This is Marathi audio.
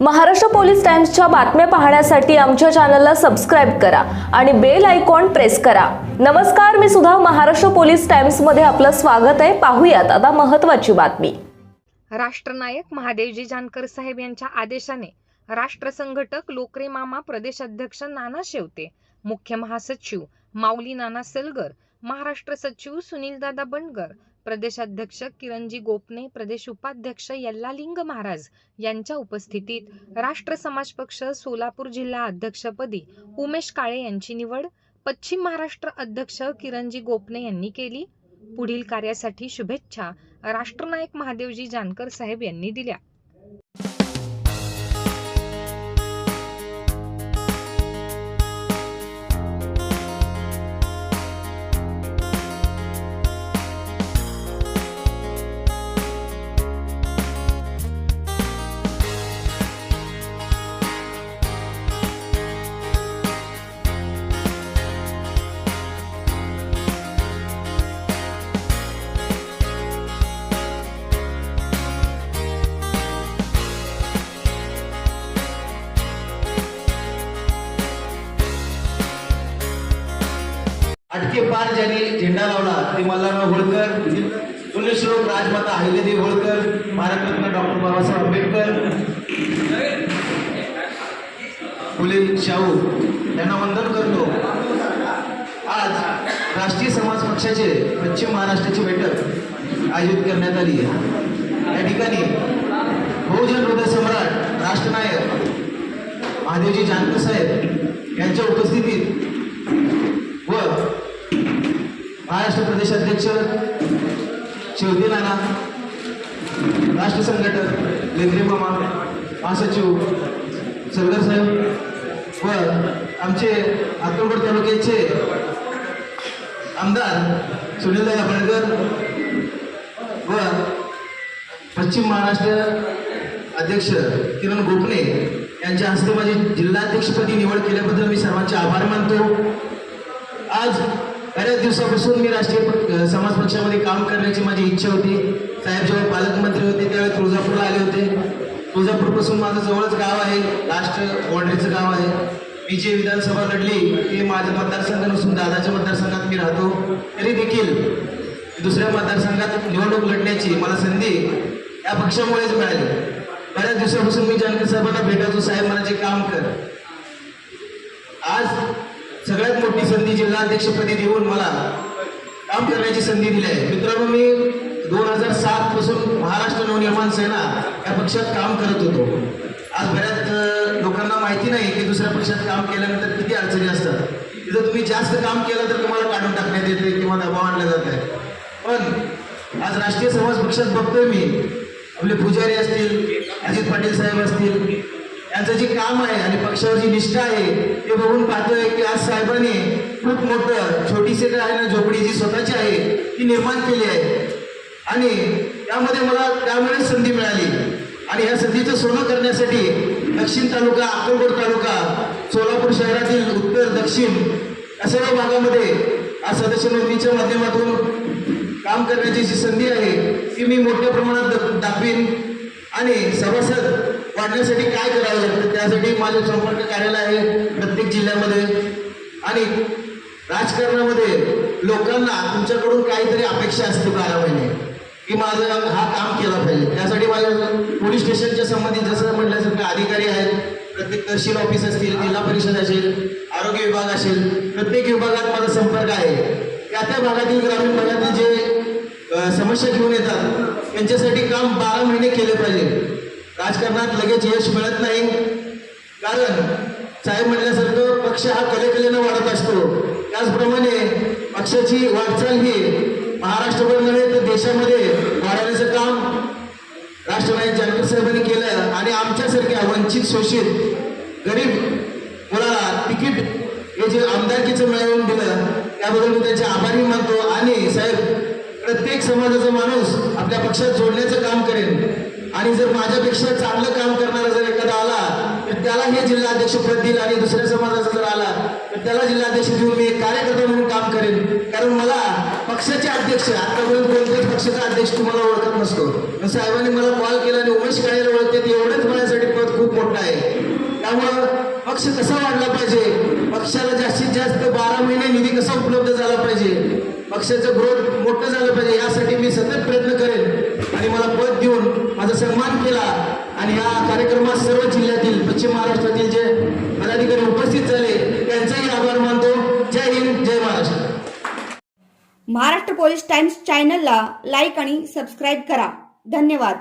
महाराष्ट्र पोलीस टाइम्सच्या बातम्या पाहण्यासाठी आमच्या चॅनलला सबस्क्राईब करा आणि बेल आयकॉन प्रेस करा. नमस्कार मी सुद्धा महाराष्ट्र पोलीस टाइम्समध्ये आपलं स्वागत आहे. पाहूयात आता महत्वाची बातमी. राष्ट्रनायक महादेवजी जानकर साहेब यांच्या आदेशाने राष्ट्र संघटक लोकरे मामा प्रदेश अध्यक्ष नाना शेवते मुख्य महासचिव माऊली नाना सलगर महाराष्ट्र सचिव सुनीलदादा बंडगर प्रदेशाध्यक्ष किरणजी गोपने प्रदेश उपाध्यक्ष यल्लालिंग महाराज यांच्या उपस्थितीत राष्ट्र समाज पक्ष सोलापूर जिल्हा अध्यक्षपदी उमेश काळे यांची निवड पश्चिम महाराष्ट्र अध्यक्ष किरणजी गोपने यांनी केली. पुढील कार्यासाठी शुभेच्छा राष्ट्रनायक महादेवजी जानकर साहेब यांनी दिल्या. अटके पार ज्यांनी झेंडा लावला ते मल्हारराव होळकर पुण्यश्लोक राजमाता अहिल्यादेवी होळकर भारतरत्न डॉक्टर बाबासाहेब आंबेडकर फुले शाहू यांना वंदन करतो. आज राष्ट्रीय समाज पक्षाचे पश्चिम महाराष्ट्राची बैठक आयोजित करण्यात आली या ठिकाणी बहुजन हृदय सम्राट राष्ट्रनायक महादेवजी जानकर साहेब यांच्या उपस्थितीत प्रदेश अध्यक्ष शेवती नाना राष्ट्र संघटक लेंद्रे मामा महासचिव सलगर साहेब व आमचे आत्मगड तालुक्याचे आमदार सुनीलदादा बळकर व पश्चिम महाराष्ट्र अध्यक्ष किरण गोपणे यांच्या हस्ते माझी जिल्हाध्यक्षपदी निवड केल्याबद्दल मी सर्वांचे आभार मानतो. आज बऱ्याच दिवसापासून मी राष्ट्रीय समाज पक्षामध्ये काम करण्याची माझी इच्छा होती. साहेब जेव्हा पालकमंत्री होते त्यावेळी तुळजापूरला आले होते. तुळजापूरपासून माझं जवळच गाव आहे लास्ट बॉर्डरीचं गाव आहे. मी जे विधानसभा लढली ते माझं मतदारसंघ नसून दादाच्या मतदारसंघात मी राहतो. तरी देखील दुसऱ्या मतदारसंघात निवडणूक लढण्याची मला संधी या पक्षामुळेच मिळाली. बऱ्याच दिवसापासून मी जानकर साहेबांना भेटायचो साहेब मला जे काम कर. आज सगळ्यात संधी जिल्हाध्यक्षपदी देऊन मला काम करण्याची संधी दिली आहे. मित्रांनो मी दोन हजार सात पासून महाराष्ट्र नवनिर्माण सेना या पक्षात काम करत होतो. आज बऱ्याच लोकांना माहिती नाही की दुसऱ्या पक्षात काम केल्यानंतर किती अडचणी असतात. तिथं तुम्ही जास्त काम केलं तर तुम्हाला काढून टाकण्यात येते किंवा दबाव आणला जात आहे. पण आज राष्ट्रीय समाज पक्षात बघतोय मी. आपले पुजारी असतील अजित पाटील साहेब असतील यांचं जे काम आहे आणि पक्षावर जी निष्ठा आहे ते बघून पाहतोय की आज साहेबांनी खूप मोठं छोटीशी काय आहे ना झोपडी जी स्वतःची आहे ती निर्माण केली आहे. आणि त्यामध्ये मला त्यामुळे संधी मिळाली. आणि या संधीचं सोनं करण्यासाठी दक्षिण तालुका अक्कलकोट तालुका सोलापूर शहरातील उत्तर दक्षिण या सर्व भागामध्ये आज सदस्य नोंदणीच्या माध्यमातून काम करण्याची जी संधी आहे ती मी मोठ्या प्रमाणात दाखवीन. आणि सभासद वाढण्यासाठी काय करावं लागतं? त्यासाठी माझे संपर्क कार्यालय आहे प्रत्येक जिल्ह्यामध्ये. आणि राजकारणामध्ये लोकांना तुमच्याकडून काहीतरी अपेक्षा असते बारा महिने की माझं हा काम केला पाहिजे. त्यासाठी माझ्या पोलीस स्टेशनच्या संबंधित जसं म्हटल्यासारखे अधिकारी आहेत प्रत्येक तहसील ऑफिस असतील जिल्हा परिषद असेल आरोग्य विभाग असेल प्रत्येक विभागात माझा संपर्क आहे. त्या त्या भागातील ग्रामीण भागातील जे समस्या घेऊन येतात त्यांच्यासाठी काम बारा महिने केले पाहिजे. राजकारणात लगेच यश मिळत नाही. कारण साहेब म्हटल्यासारखं पक्ष हा कलेकलेनं वाढत असतो. त्याचप्रमाणे पक्षाची वाटचाल ही महाराष्ट्रभर नव्हे तर देशामध्ये वाढवण्याचं काम राष्ट्रवादी जानकर साहेबांनी केलं आणि आमच्यासारख्या वंचित शोषित गरीब मुलाला तिकीट हे जे आमदारकीचं मिळवून दिलं त्याबद्दल मी त्यांचे आभारी मानतो. आणि साहेब प्रत्येक समाजाचा माणूस आपल्या पक्षात जोडण्याचं काम करेन आणि जर माझ्यापेक्षा चांगलं काम करणारा जर एखादा आला तर त्याला हे जिल्हाध्यक्ष पद देईल आणि दुसऱ्या समाजाचा जर आला तर त्याला जिल्हाध्यक्ष देऊन मी एक कार्यकर्ता म्हणून काम करेन कारण मला पक्षाचे अध्यक्ष आतापर्यंत कोणत्याच पक्षाचा अध्यक्ष तुम्हाला ओळखत नसतो. साहेबांनी मला कॉल केला आणि उमेश काळेला ओळखते ते एवढंच माझ्यासाठी पद खूप मोठं त्यामुळं पक्ष कसा वाढला पाहिजे? पक्षाला जास्तीत जास्त बारा महिने निधी कसा उपलब्ध झाला पाहिजे? पक्षाचं ग्रोथ मोठं झालं पाहिजे यासाठी मी सतत प्रयत्न करेन. आणि मला पद देऊन माझा सन्मान केला. आणि या कार्यक्रमात सर्व जिल्ह्यातील पश्चिम महाराष्ट्रातील जे पदाधिकारी उपस्थित झाले त्यांचाही आभार मानतो. जय हिंद जय महाराष्ट्र. महाराष्ट्र पोलीस टाइम्स चॅनलला लाईक आणि सबस्क्राईब करा. धन्यवाद.